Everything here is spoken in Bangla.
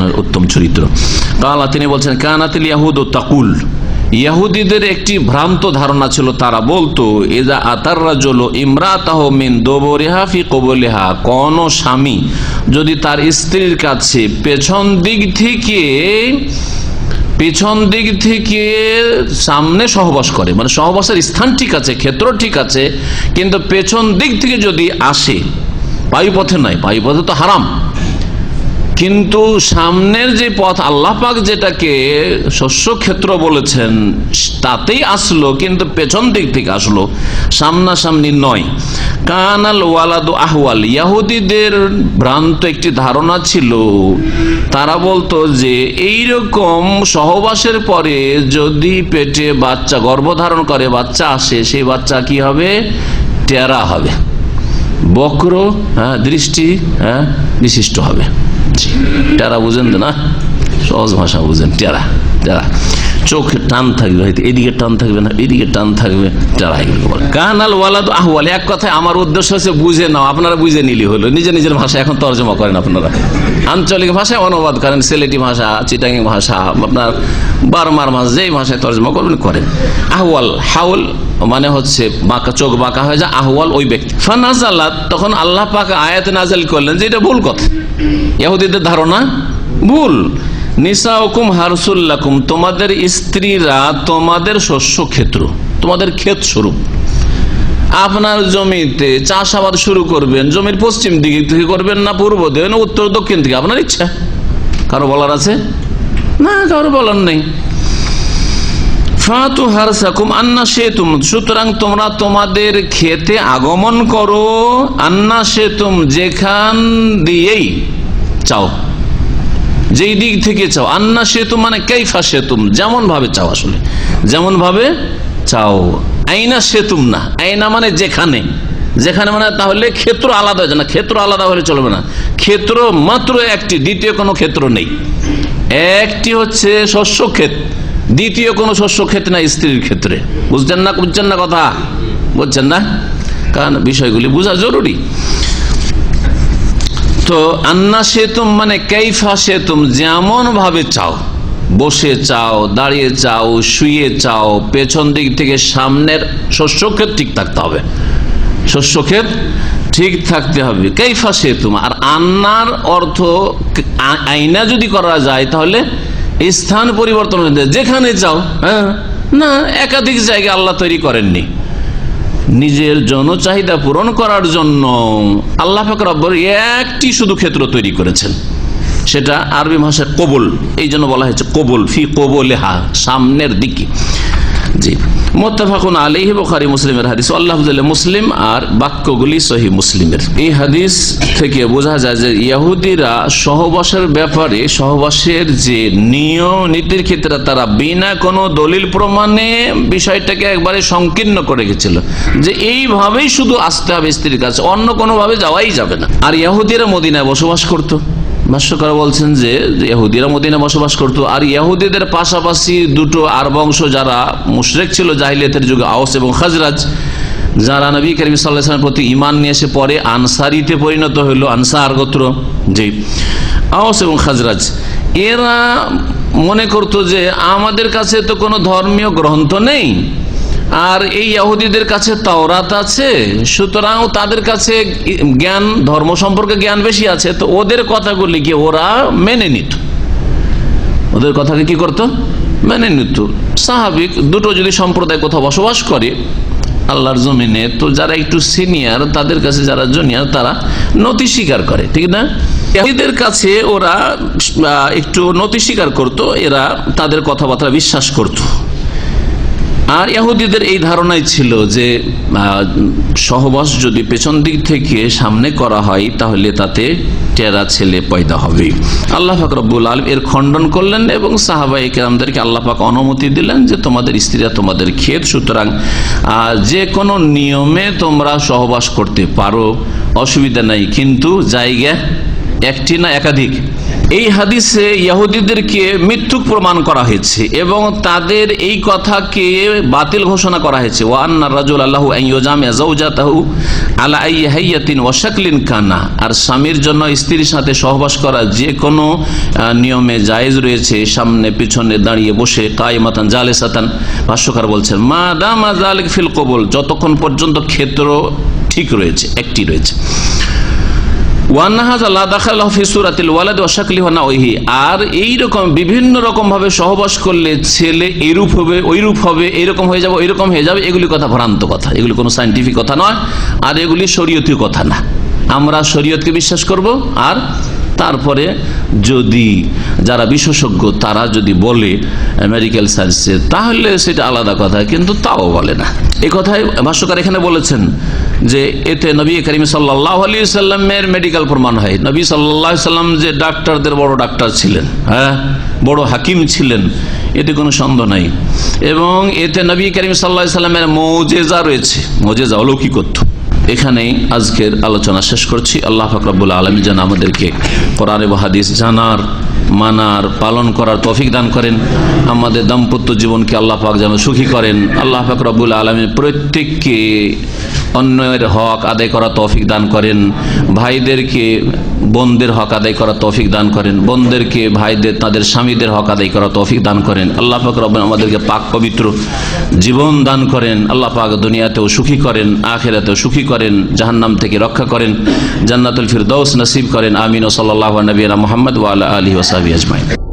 তালানের উত্তম চরিত্র। কালা তিনি বলছেন, কানাতিল ইয়াহুদ ও তাকুল। ইয়াহুদিদের একটি ভ্রান্ত ধারণা ছিল, তারা বলতো এজা আতার রাজল ইমরাতাহ মিন দোবরেহা ফি কবলেহা। কোন স্বামী যদি তার স্ত্রীর কাছে পেছন দিক থেকে, পেছন দিক থেকে সামনে সহবাস করে মানে সহবাসের স্থান ঠিক আছে, ক্ষেত্র ঠিক আছে, কিন্তু পেছন দিক থেকে যদি আসে, বায়ুপথে নয়, বায়ুপথে তো হারাম। কিন্তু সামনের যে পথ, আল্লাহ পাক যেটাকে শস্য ক্ষেত্র বলেছেন, তাতেই আসলো, কিন্তু পেছন দিক থেকে আসলো, সামনাসামনি নয়। কানাল ওয়ালাদ আহওয়াল, ইয়াহুদিদের ভ্রান্ত একটি ধারণা ছিল। তারা বলতো যে এই রকম সহবাসের পরে যদি পেটে বাচ্চা গর্ভধারণ করে, বাচ্চা আসে, সেই বাচ্চা কি হবে? টেরা হবে। বক্র হ্যাঁ দৃষ্টি হ্যাঁ বিশিষ্ট হবে। টেরা বুঝেন তো না? সহজ ভাষা বুঝেন টেরা টেরা চোখে টান থাকবে হয়তো, এদিকে টান থাকবে না, এদিকে টান থাকবে বলে। কানাল ওয়ালাদ আহওয়াল, এক কথায় আমার উদ্দেশ্য হচ্ছে বুঝে নাও, আপনারা বুঝে নিলি হলো। নিজের নিজের ভাষা এখন তর্জমা করেন আপনারা। আঞ্চলিক ভাষায় অনুবাদ করেন, সিলেটি ভাষা চিটাঙ্গি ভাষা, আপনার বারমার ভাষা, যেই ভাষায় তর্জমা করবেন, করেন। আহওয়াল, হাউল মানে হচ্ছে বাঁকা, চোখ বাঁকা হয়ে যায়, আহওয়াল ওই ব্যক্তি। ফানাজ আল্লাহ তখন আল্লাহ পাক আয়াত নাজাল করলেন যে এটা ভুল কথা। ইহুদিদের ধারণা ভুল। নিসা হুকুম হারসুল্লাকুম, তোমাদের স্ত্রীরা তোমাদের শস্য ক্ষেত্র, তোমাদের ক্ষেত স্বরূপ। আপনার জমিতে চাষাবাদ শুরু করবেন, জমির পশ্চিম দিকে থেকে করবেন না পূর্ব দিকে, না উত্তর, দক্ষিণ থেকে আপনার ইচ্ছা? কারও বলার আছে? না, কারও বলার নেই। ফাতু হারসাকুম আন্না সেতুম, সুতরাং তোমরা তোমাদের খেতে আগমন করো, আন্না সেতুম যেখান দিয়েই চাও যেই দিক থেকে চাও। আন্না সেতু মানে কেইফা সেতুম, যেমন ভাবে চাও আসলে। যেমন ভাবে চাও। আইনা সেতুম না। আইনা মানে যেখানে। যেখানে মানে তাহলে ক্ষেত্র আলাদা হয়ে না। ক্ষেত্র আলাদা হলে চলবে না। ক্ষেত্র মাত্র একটি, দ্বিতীয় কোনো ক্ষেত্র নেই। একটি হচ্ছে শস্য ক্ষেত। দ্বিতীয় কোনো শস্য ক্ষেত না স্ত্রীর ক্ষেত্রে। বুঝছেন না বুঝছেন না কথা? বুঝছেন না? কারণ বিষয়গুলি বোঝা জরুরি। তো আন্না সেতুম মানে কেইফা সেতুম, যেমন ভাবে চাও। বসে চাও, দাঁড়িয়ে চাও, শুয়ে চাও, পেছন দিক থেকে সামনের শস্য ক্ষেত ঠিক থাকতে হবে। শস্য ক্ষেত ঠিক থাকতে হবে। কেইফা সেতুম, আর আন্নার অর্থ আইনা যদি করা যায়, তাহলে স্থান পরিবর্তন যেখানে চাও হ্যাঁ? না, একাধিক জায়গা আল্লাহ তৈরি করেননি। নিজের জনচাহিদা পূরণ করার জন্য আল্লাহ পাক একটি শুধু ক্ষেত্র তৈরি করেছেন। সেটা আরবি ভাষায় কবুল। এই জন্য বলা হয়েছে কবুল, ফি কবলেহা, সামনের দিকে। জি। মোত্তাফাকুন আলিহি বখারি মুসলিমের হাদিস। আল্লাহ মুসলিম আর বাক্যগুলি সহি মুসলিমের। এই হাদিস থেকে বোঝা যায় যে ইয়াহুদিরা সহবাসের ব্যাপারে, সহবাসের যে নিয়ম নীতির ক্ষেত্রে তারা বিনা কোনো দলিল প্রমাণে বিষয়টাকে একবারে সংকীর্ণ করে গেছিল যে এইভাবেই শুধু আসতে হবে স্ত্রীর কাছে, অন্য কোনোভাবে যাওয়াই যাবে না। আর ইয়াহুদিরা মদিনায় বসবাস করতো। ভাষ্যকার বলছেন যে ইহুদিরা মদিনা বসবাস করত, আর ইহুদিদের পাশাপাশি দুটো আর বংশ যারা মুশরেক ছিল, জাহিলিয়াতের যুগে আওস এবং খাজরাজ, যারা নবী করিম সাল্লাহামের প্রতি ইমান নিয়ে এসে পরে আনসারিতে পরিণত হইল, আনসার গোত্র, জি, আওস এবং খাজরাজ। এরা মনে করতো যে আমাদের কাছে তো কোনো ধর্মীয় গ্রন্থ নেই। আর এই ইহুদিদের কাছে তাওরাত আছে, সুতরাং তাদের কাছে জ্ঞান, ধর্ম সম্পর্কে জ্ঞান বেশি আছে, তো ওদের কথাগুলি কথাগুলিকে ওরা মেনে নিত। ওদের কথাকে কি করতো? মেনে নিত। স্বাভাবিক, দুটো যদি সম্প্রদায় কোথাও বসবাস করে, আল্লাহর জমিনে, তো যারা একটু সিনিয়র, তাদের কাছে যারা জুনিয়র, তারা নতি স্বীকার করে, ঠিক না? এদের কাছে ওরা একটু নতি স্বীকার করতো, এরা তাদের কথাবার্তা বিশ্বাস করতো। আর ইহুদিদের এই ধারণাই ছিল যে সহবাস যদি পেছন দিক থেকে সামনে করা হয়, তাহলে তাতে টেরা ছেলে পয়দা হবে। আল্লাহ পাক রব্বুল আলম এর খণ্ডন করলেন এবং সাহাবাই কেরামদেরকে আল্লাহ পাক অনুমতি দিলেন যে, তোমাদের স্ত্রীরা তোমাদের ক্ষেত, সুতরাং যে কোনো নিয়মে তোমরা সহবাস করতে পারো। অসুবিধা নাই, কিন্তু জায়গা একটি না একাধিক? এই হাদিসে ইহুদিদেরকে মিথ্যুক প্রমাণ করা হয়েছে এবং তাদের এই কথাকে বাতিল ঘোষণা করা হয়েছে। ওয়ান্না রাজুল আল্লাহ আইয়াম আজাউজাতাহু আলা আই হাইয়াতিন ওয়াশাকলিন কানা। আর স্বামীর জন্য স্ত্রীর সাথে সহবাস করা যে কোনো নিয়মে জায়েজ রয়েছে। সামনে পিছনে দাঁড়িয়ে বসে কায়মাতান জালে সাতান ভাষ্যকার বলছেন, মা দামা জালিক ফিল কবুল। যতক্ষণ পর্যন্ত ক্ষেত্র ঠিক রয়েছে, একটি রয়েছে। আর এই রকম বিভিন্ন রকম ভাবে সহবাস করলে ছেলে এরূপ হবে ওইরূপ হবে এইরকম হয়ে যাবে ওইরকম হয়ে যাবে, এগুলি কথা ভ্রান্ত কথা। এগুলি কোনো সাইন্টিফিক কথা নয়, আর এগুলি শরীয়তীয় কথা না। আমরা শরীয়তকে বিশ্বাস করব, আর তারপরে যদি যারা বিশেষজ্ঞ, তারা যদি বলে মেডিকেল সায়েন্সে তাহলে সেটা আলাদা কথা, কিন্তু তাও বলে না। এই কথাই ভাষ্যকার এখানে বলেছেন যে এতে নবী করিম সাল্লাহ সাল্লামের মেডিকেল প্রমাণ হয়। নবী সাল্লাহ সাল্লাম যে ডাক্তারদের বড় ডাক্তার ছিলেন হ্যাঁ? বড় হাকিম ছিলেন, এতে কোনো সন্দেহ নাই। এবং এতে নবী করিম সাল্লাহ সাল্লামের মৌজেজা রয়েছে। মৌজেজা অলৌকিকত্ব। এখানেই আজকের আলোচনা শেষ করছি। আল্লাহ ফাকরাবুল আলমী যেন আমাদেরকে কোরআন হাদিস জানার, মানার, পালন করার তৌফিক দান করেন। আমাদের দাম্পত্য জীবনকে আল্লাহ পাক যেন সুখী করেন। আল্লাহ ফাকরাবুল আলমী প্রত্যেককে অন্যের হক আদায় করা তৌফিক দান করেন। ভাইদেরকে, বোনদের হক আদায় করা তৌফিক দান করেন। বোনদেরকে, ভাইদের, তাদের স্বামীদের হক আদায় করা তৌফিক দান করেন। আল্লাহ পাক রব্বান আমাদেরকে পাক পবিত্র জীবন দান করেন। আল্লাহ পাক দুনিয়াতেও সুখী করেন, আখেরাতেও সুখী করেন, জাহান্নাম থেকে রক্ষা করেন, জান্নাতুল ফিরদৌস নসিব করেন। আমিন। ও সাল্লাহ নবীনা মোহাম্মদ ওয়ালা আলী ওসাবি আজমাইন।